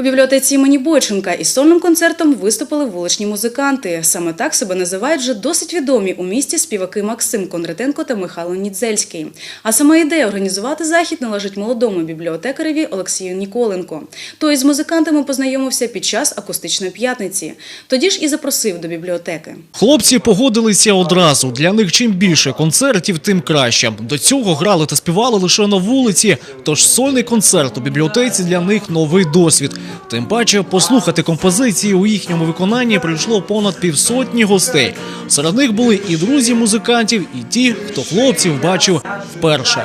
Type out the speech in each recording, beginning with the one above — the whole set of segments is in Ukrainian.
У бібліотеці імені Бойченка із сольним концертом виступили вуличні музиканти. Саме так себе називають вже досить відомі у місті співаки Максим Кондратенко та Михайло Нідзельський. А сама ідея організувати захід належить молодому бібліотекареві Олексію Ніколенко. Той з музикантами познайомився під час акустичної п'ятниці. Тоді ж і запросив до бібліотеки. Хлопці погодилися одразу. Для них чим більше концертів, тим краще. До цього грали та співали лише на вулиці. Тож сольний концерт у бібліотеці для них новий досвід. Тим паче послухати композиції у їхньому виконанні прийшло понад півсотні гостей. Серед них були і друзі музикантів, і ті, хто хлопців бачив вперше.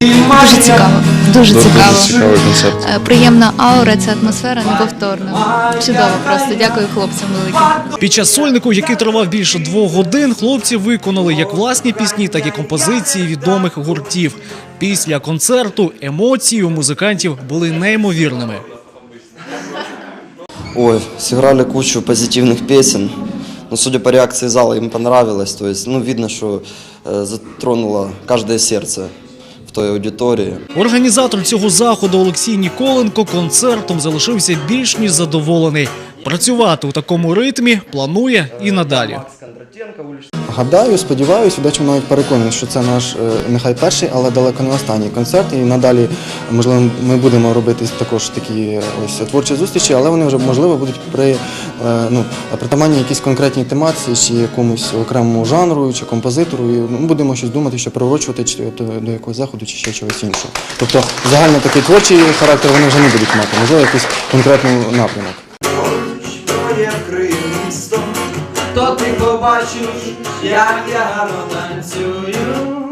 Дуже цікаво, дуже цікаво. цікавий концерт. Е, Приємна аура, ця атмосфера неповторна. Чудово просто. Дякую хлопцям великим. Під час сольнику, який тривав більше двох годин, хлопці виконали як власні пісні, так і композиції відомих гуртів. Після концерту емоції у музикантів були неймовірними. Ой, сыграли кучу позитивных песен. Но судя по реакции зала, им понравилось. То есть, ну, видно, что э, затронуло каждое сердце в той аудитории. Організатор цього заходу Олексій Ніколенко концертом залишився більш ніж задоволений. Працювати у такому ритмі планує і надалі. Гадаю, сподіваюся, дечим навіть переконаний, що це наш е, нехай перший, але далеко не останній концерт. І надалі, можливо, ми будемо робити також такі е, ось творчі зустрічі, але вони вже можливо будуть при е, ну, притаманні якійсь конкретній тематиці, чи якомусь окремому жанру, чи композитору. І ми будемо щось думати, що приурочувати чи до якогось заходу, чи ще чогось іншого. Тобто загально такий творчий характер вони вже не будуть мати, можливо, якийсь конкретний напрямок. Місто, то ти побачиш, як я гарно танцюю.